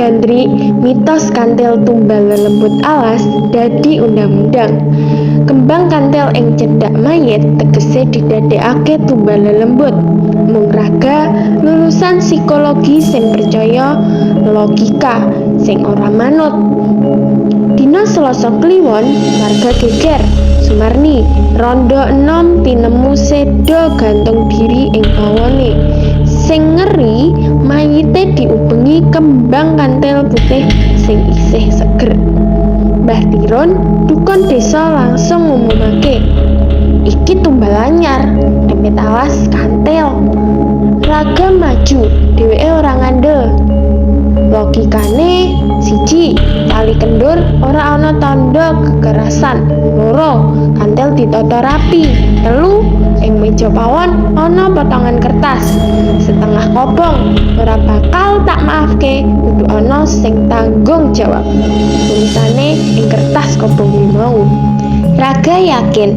Gandri, mitos kantil tumbal lelembut alas dadi undang-undang. Kembang kantil ing cedhak mayit tegese didadekake tumbal lelembut. Mung raga lulusan psikologi sing percaya logika sing ora manut. Dina Selasa Kliwon, warga geger. Sumarni, rondo enom tinemu seda gantung diri ing bawane. Sing ngeri, mayite diubengi kembang kantil putih sing isih seger. Mbah Tiron, dukun desa langsung ngumumake, "Iki tumbal anyar, demit alas kantil." Raga maju, dheweke ora ngandel. Logikane ora tanda kekerasan. Loro, kantil ditata rapi. Telu, ing meja pawon ana potongan kertas. Setengah kobong, ora bakal tak maafke, kudu ana sing tanggung jawab. Tulisane ing kertas kobong mau. Raga yakin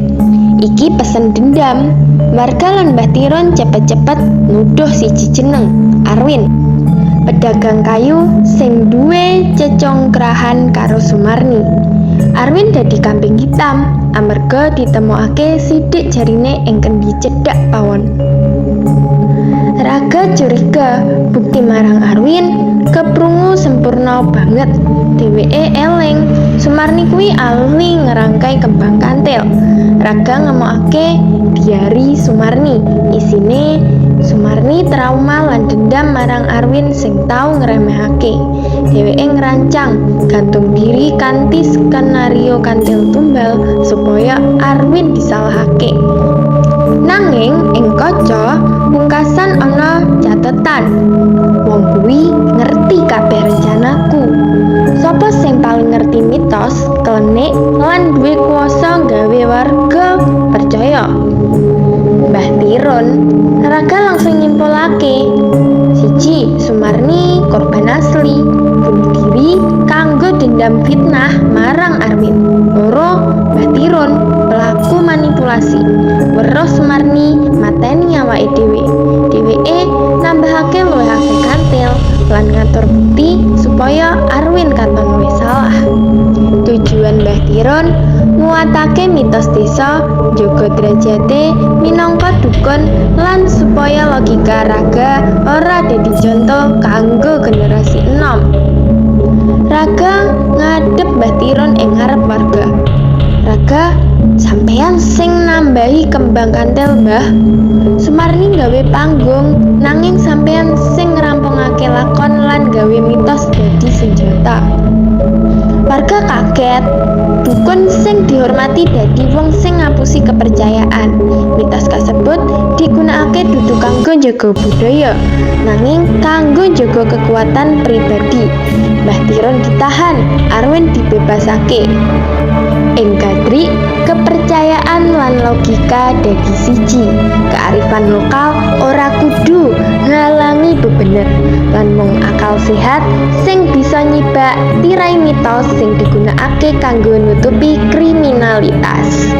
iki pesen dendam. Warga lan Mbah cepet-cepet nuduh siji jeneng, Arwin. pedagang kayu sing duwe cecongkrahan karo Sumarni. Arwin dadi kambing hitam amarga ditemokake sidik jarine ing kendi cedhak pawon. Raga curiga bukti marang Arwin keprungu sempurna banget. Dheweke eling Sumarni kuwi ahli ngerangkai kembang kantil. Raga ngemokake diari Sumarni. Isine Sumarni trauma lan dendam marang Arwin sing tau ngremehake. Dheweke ngerancang gantung diri kanthi skenario kantil tumbal supaya Arwin disalahake. Nanging ing kaca pungkasan ana catetan. Wong kuwi ngerti kabeh rencanaku. Sopo sing paling ngerti mitos, klenik nyimpulake. Siji, Sumarni korban asli, bunuh diri kanggo dendam fitnah marang Arwin. Loro, Mbah Tiron, pelaku manipulasi. Weruh Sumarni mateni awake dhewe. Dheweke nambahake luwih akeh kantil lan ngatur bukti supaya Arwin katon luwih salah. Tujuan Mbah Tiron nguatake mitos desa, njaga derajate minangka dukun lan supaya logika raga ora dadi contoh kanggo generasi enom. Raga ngadep Mbah Tiron ing ngarep warga. Raga, sampeyan sing nambahi kembang kantil, Mbah. Sumarni gawe panggung, nanging sampeyan sing ngerampungake lakon lan gawe mitos dadi senjata. Warga kaget, dukun sing dihormati dadi wong sing ngapusi kepercayaan. Mitos kasebut digunakake dudu kanggo njaga budaya, nanging kanggo njaga kekuatan pribadi. Mbah Tiron ditahan, Arwin dibebasake. Ing Gadri, kepercayaan lan logika dadi siji. Kearifan lokal ora kudu ngalangi bebener lan mung akal sehat sing bisa nyibak tirai mitos sing digunakake kanggo nutupi kriminalitas.